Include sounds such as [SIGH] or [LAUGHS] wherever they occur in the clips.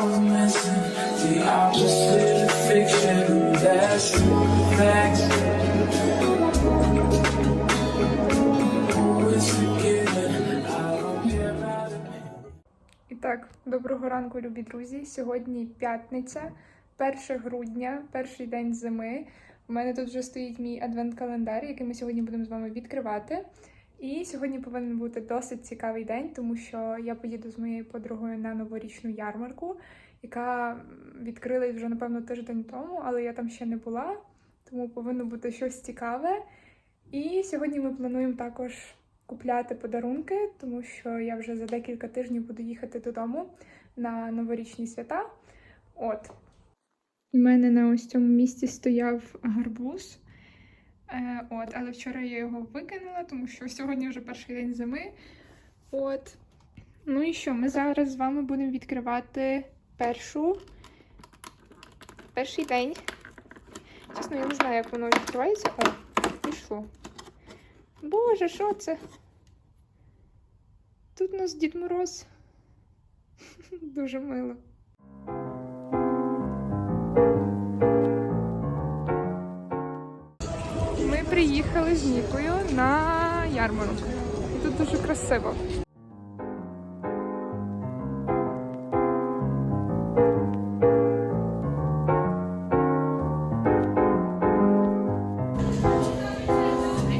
was missing. The opposite of fiction. That's facts. І так, доброго ранку, любі друзі. Сьогодні п'ятниця, 1 грудня, перший день зими. У мене тут вже стоїть мій адвент-календар, який ми сьогодні будемо з вами відкривати. І сьогодні повинен бути досить цікавий день, тому що я поїду з моєю подругою на новорічну ярмарку, яка відкрилась вже, напевно, тиждень тому, але я там ще не була, тому повинно бути щось цікаве. І сьогодні ми плануємо також купляти подарунки, тому що я вже за декілька тижнів буду їхати додому на новорічні свята. От. У мене на ось цьому місці стояв гарбуз. Е, от, але вчора я його викинула, тому що сьогодні вже перший день зими. От. Ну і що, ми зараз з вами будемо відкривати першу. Перший день. Чесно, я не знаю, як воно відкривається. О, пішло. Боже, що це? Тут у нас Дід Мороз. [LAUGHS] Дуже мило. Приїхали з Нікою на ярмарок. І тут дуже красиво.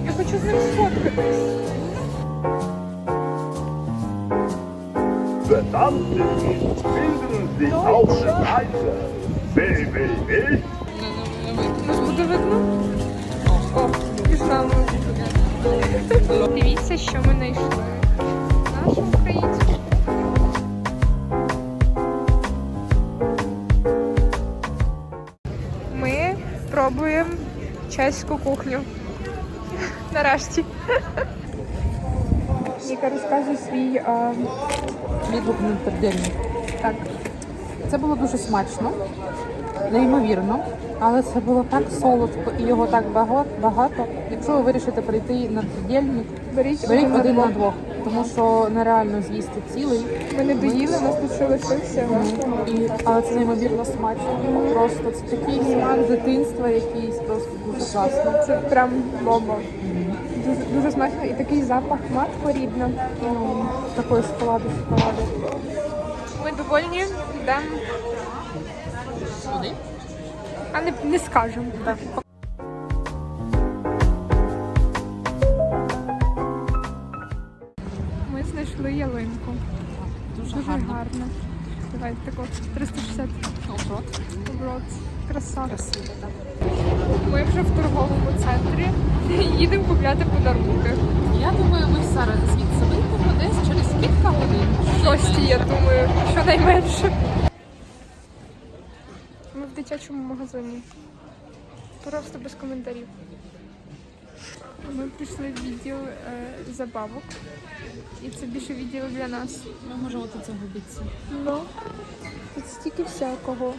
Я хочу з ним сфоткатись. Verdammt, bilden sich auf der Seite. www. Нас буде видно? О, пізнали. Дивіться, що ми знайшли. Нашу українську. Ми пробуємо чеську кухню. Нарешті. Ніка, розказуй свій. А... Відгук непередельний. Так. Це було дуже смачно, неймовірно, але це було так солодко і його так багато. Якщо ви вирішите прийти на тридільник, Беріть, беріть один на двох. тому що нереально з'їсти цілий. Ми не доїли, у нас тут ще лишився. І, але це неймовірно смачно. Просто це такий смак дитинства, якийсь просто дуже класно. Це прям бомба. Дуже, дуже смачно і такий запах матко рідна. Такої шоколаду, шоколаду. Ми довольні, йдемо. Куди? А не, не скажемо. Ми знайшли ялинку. Дуже, Дуже гарно. гарна. Давай тако 360 Оброт. оборот. Краса. Красиво, так. Ми вже в торговому центрі. Їдемо купляти подарунки. Я думаю, ми зараз звідси вийдемо десь через кілька годин. Шості, я думаю, щонайменше. Ми в дитячому магазині. Просто без коментарів. Ми прийшли в відділ е, забавок. І це більше відділ для нас. Ми можемо тут загубитися. Ну, тут стільки всякого.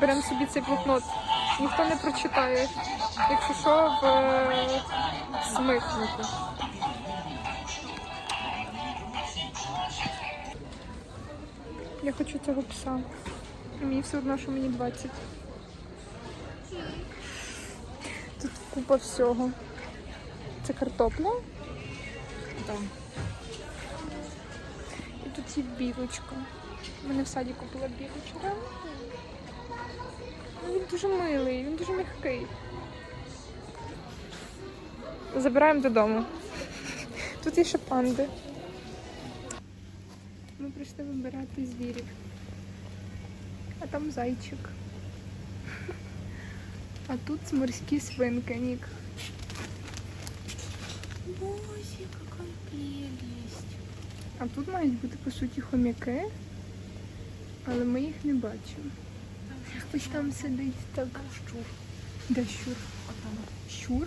Беремо собі цей блокнот. Ніхто не прочитає. Якщо що, в е, Я хочу цього пса. Мені все одно, що мені 20. Тут купа всього. Це картопля. Так. І тут є білочка. У мене в саді купила білочка. Ну, Він дуже милий, він дуже м'який. Забираємо додому. Тут є ще панди. Ми прийшли вибирати звірів. А там зайчик. А тут морські свинки, Нік. Боже, яка прелість. А тут мають бути по суті хомяки, але ми їх не бачимо. Ось там сидить так. Щур. Де щур? Щур?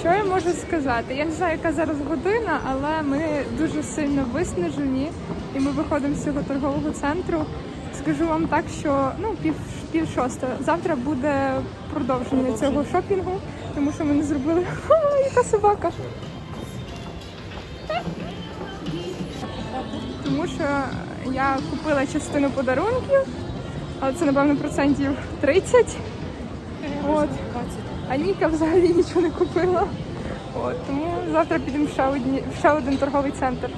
Що я можу сказати? Я не знаю, яка зараз година, але ми дуже сильно виснажені і ми виходимо з цього торгового центру скажу вам так, що ну пів пів шоста. Завтра буде продовження цього шопінгу, тому що ми не зробили. [LAUGHS] Ха, яка собака. Тому що я купила частину подарунків, але це напевно процентів 30. От. А Ніка взагалі нічого не купила. От, тому завтра підемо в ще, одні, в ще один торговий центр.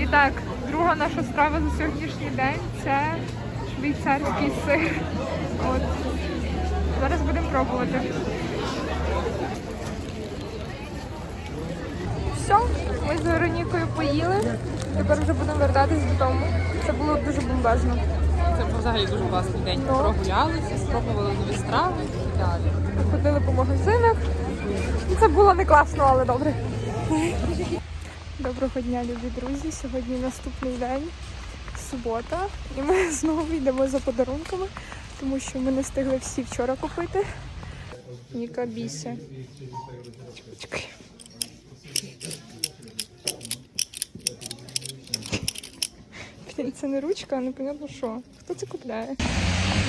І так, друга наша страва за сьогоднішній день це швейцарський сир. От. Зараз будемо пробувати. Все, ми з Веронікою поїли. Тепер вже будемо вертатись додому. Це було дуже бомбезно. Це був взагалі дуже класний день. Ну. Прогулялися, спробували нові страви і далі. Ходили по магазинах. Це було не класно, але добре. Доброго дня, любі друзі. Сьогодні наступний день, субота, і ми [LAUGHS] знову йдемо за подарунками, тому що ми не встигли всі вчора купити. Ніка бійся. Чекай. Це не ручка, а непонятно що. Хто це купляє?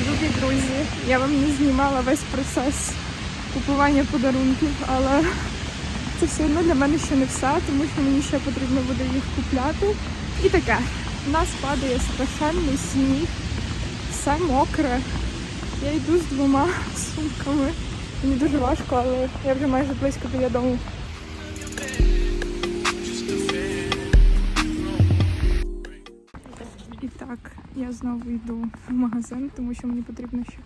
Любі друзі, я вам не знімала весь процес купування подарунків, але це все одно для мене ще не все, тому що мені ще потрібно буде їх купляти. І таке. У нас падає страшенний сніг, все мокре. Я йду з двома [LAUGHS] сумками. Мені дуже важко, але я вже майже близько біля дому. І так, я знову йду в магазин, тому що мені потрібно ще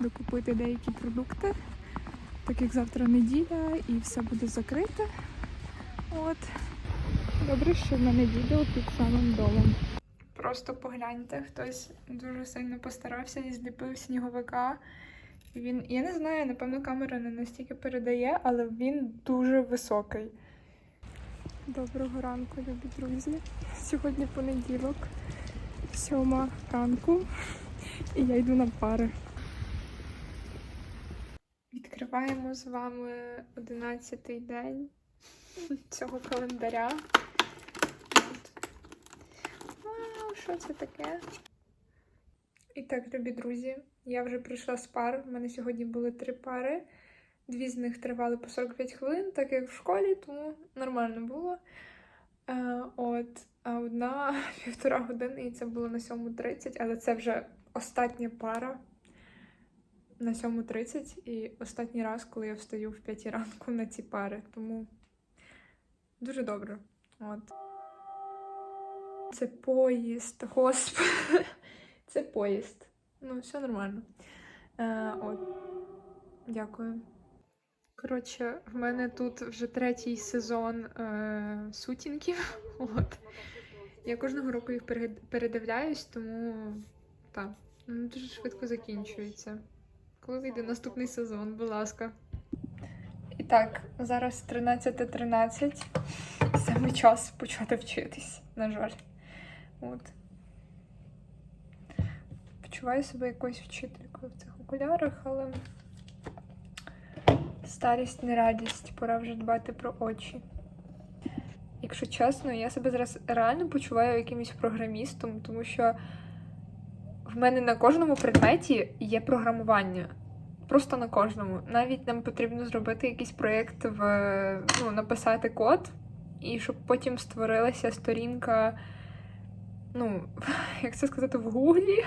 докупити деякі продукти, так як завтра неділя і все буде закрите. От. Добре, що в мене відео під самим домом. Просто погляньте, хтось дуже сильно постарався і зліпив сніговика. Він, я не знаю, напевно, камера не настільки передає, але він дуже високий. Доброго ранку, любі друзі. Сьогодні понеділок, сьома ранку, і я йду на пари. Відкриваємо з вами одинадцятий день цього календаря. От. Вау, що це таке? І так, любі друзі, я вже прийшла з пар. У мене сьогодні були три пари. Дві з них тривали по 45 хвилин, так як в школі, тому нормально було. Е, от, а одна [LAUGHS] півтора години, і це було на 7.30, але це вже остання пара на 7.30 і останній раз, коли я встаю в 5 ранку на ці пари. Тому дуже добре. От. Це поїзд, господи. [LAUGHS] Це поїзд. Ну, все нормально. Е, от. Дякую. Коротше, в мене тут вже третій сезон е, сутінків. [LAUGHS] От. Я кожного року їх передивляюсь, тому так, ну, дуже швидко закінчується. Коли вийде наступний сезон, будь ласка. І так, зараз 13.13. І саме час почати вчитись, на жаль. От. Почуваю себе якоюсь вчителькою в цих окулярах, але старість не радість, пора вже дбати про очі. Якщо чесно, я себе зараз реально почуваю якимось програмістом, тому що в мене на кожному предметі є програмування. Просто на кожному. Навіть нам потрібно зробити якийсь проєкт в ну, написати код, і щоб потім створилася сторінка, ну, [LAUGHS] як це сказати, в Гуглі,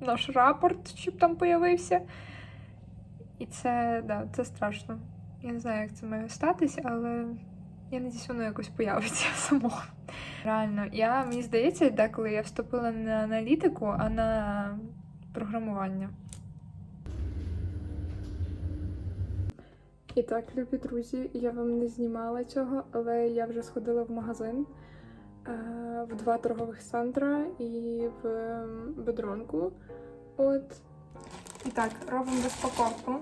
наш рапорт, щоб там появився. І це, да, це страшно. Я не знаю, як це має статись, але я надіюсь, воно якось появиться [LAUGHS] само. Реально, я, мені здається, деколи я вступила не на аналітику, а на програмування. І так, любі друзі, я вам не знімала цього, але я вже сходила в магазин в два торгових центра і в ем, бедронку. От. І так, робимо розпаковку.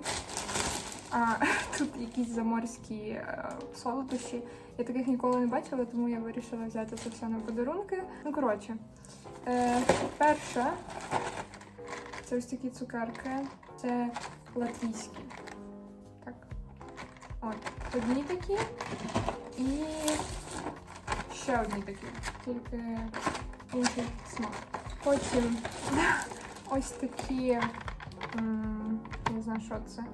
А, [LAUGHS] тут якісь заморські е, солодощі. Я таких ніколи не бачила, тому я вирішила взяти це все на подарунки. Ну, коротше, Е, перша це ось такі цукерки. Це латвійські. Так. От, одні такі і ще одні такі. Тільки інший смак. Потім [LAUGHS] ось такі. не знаю, що це.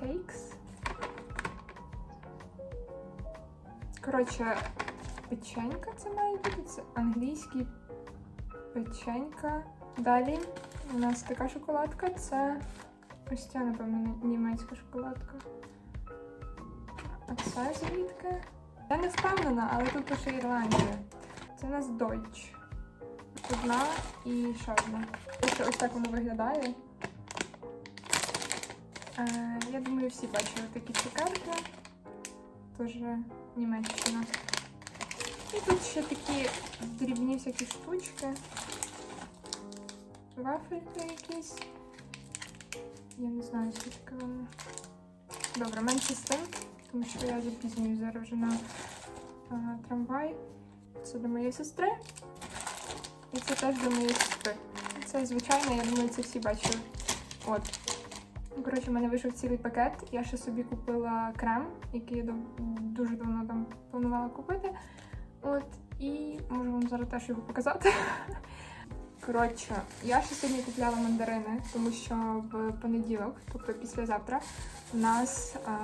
Кейкс. Коротше, печенька це має бути. Це англійський печенька. Далі у нас така шоколадка. Це ось ця, напевно, німецька шоколадка. А це звідки? Я не впевнена, але тут пише Ірландія. Це у нас Deutsch. Одна і ще одна. Ось, так воно виглядає. Е, я думаю, всі бачили такі цукерки. Теж Німеччина. І тут ще такі дрібні всякі штучки. Вафельки якісь. Я не знаю, звідки вони. Добре, менше з тим, тому що я запізнюю зараз вже на а, трамвай. Це до моєї сестри. І це теж до моєї сестри. Це звичайно, я думаю, це всі бачили. От. Коротше, в мене вийшов цілий пакет. Я ще собі купила крем, який я дуже давно там планувала купити. От, і можу вам зараз теж його показати. [LAUGHS] Коротше, я ще сьогодні купляла мандарини, тому що в понеділок, тобто післязавтра, у нас а,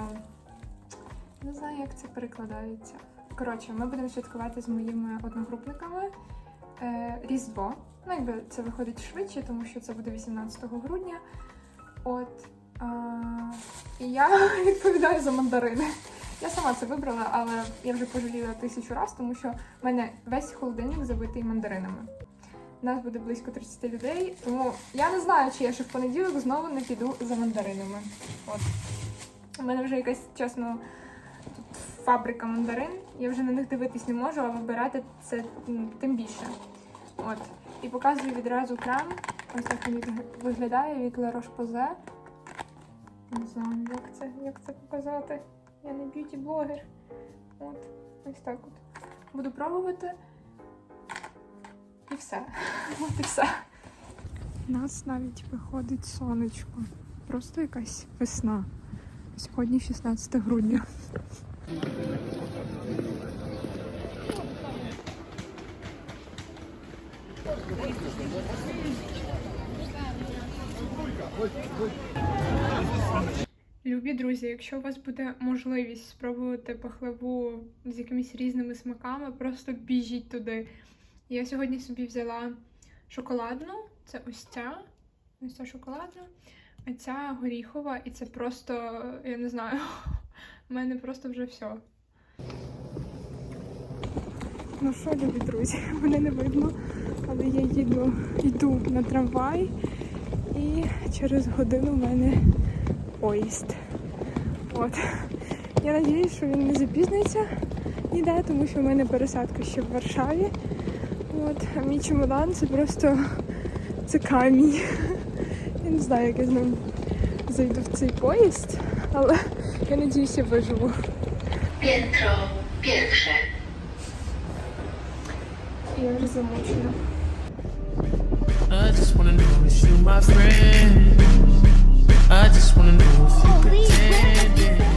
не знаю, як це перекладається. Коротше, ми будемо святкувати з моїми одногрупниками е, Різдво. Ну, якби це виходить швидше, тому що це буде 18 грудня. От. А, і я [LAUGHS] відповідаю за мандарини. Я сама це вибрала, але я вже пожаліла тисячу разів, тому що в мене весь холодильник забитий мандаринами. Нас буде близько 30 людей, тому я не знаю, чи я ще в понеділок знову не піду за мандаринами. От. У мене вже якась, чесно, фабрика мандарин. Я вже на них дивитись не можу, а вибирати це тим більше. От. І показую відразу крем. Ось так він виглядає від La Roche-Posay. Не знаю, як це, як це показати. Я не б'юті-блогер. От, ось так от. Буду пробувати. І все. [LAUGHS] От і все. У нас навіть виходить сонечко. Просто якась весна. Сьогодні 16 грудня. Любі друзі, якщо у вас буде можливість спробувати пахлаву з якимись різними смаками, просто біжіть туди. Я сьогодні собі взяла шоколадну, це ось ця, ось ця шоколадна, а ця горіхова, і це просто, я не знаю, в мене просто вже все. Ну що, любі друзі, [LAUGHS] мене не видно, але я їду, йду на трамвай, і через годину в мене поїзд. От. Я надіюсь, що він не запізниться ніде, тому що в мене пересадка ще в Варшаві. От. А мій чемодан це просто це камінь. [LAUGHS] Я не знаю, як я з ним зайду в цей поїзд, але я надіюсь, виживу. Piętro pierwsze. Я вже замучена. I just wanna know if you my friend. I just wanna know if you pretending.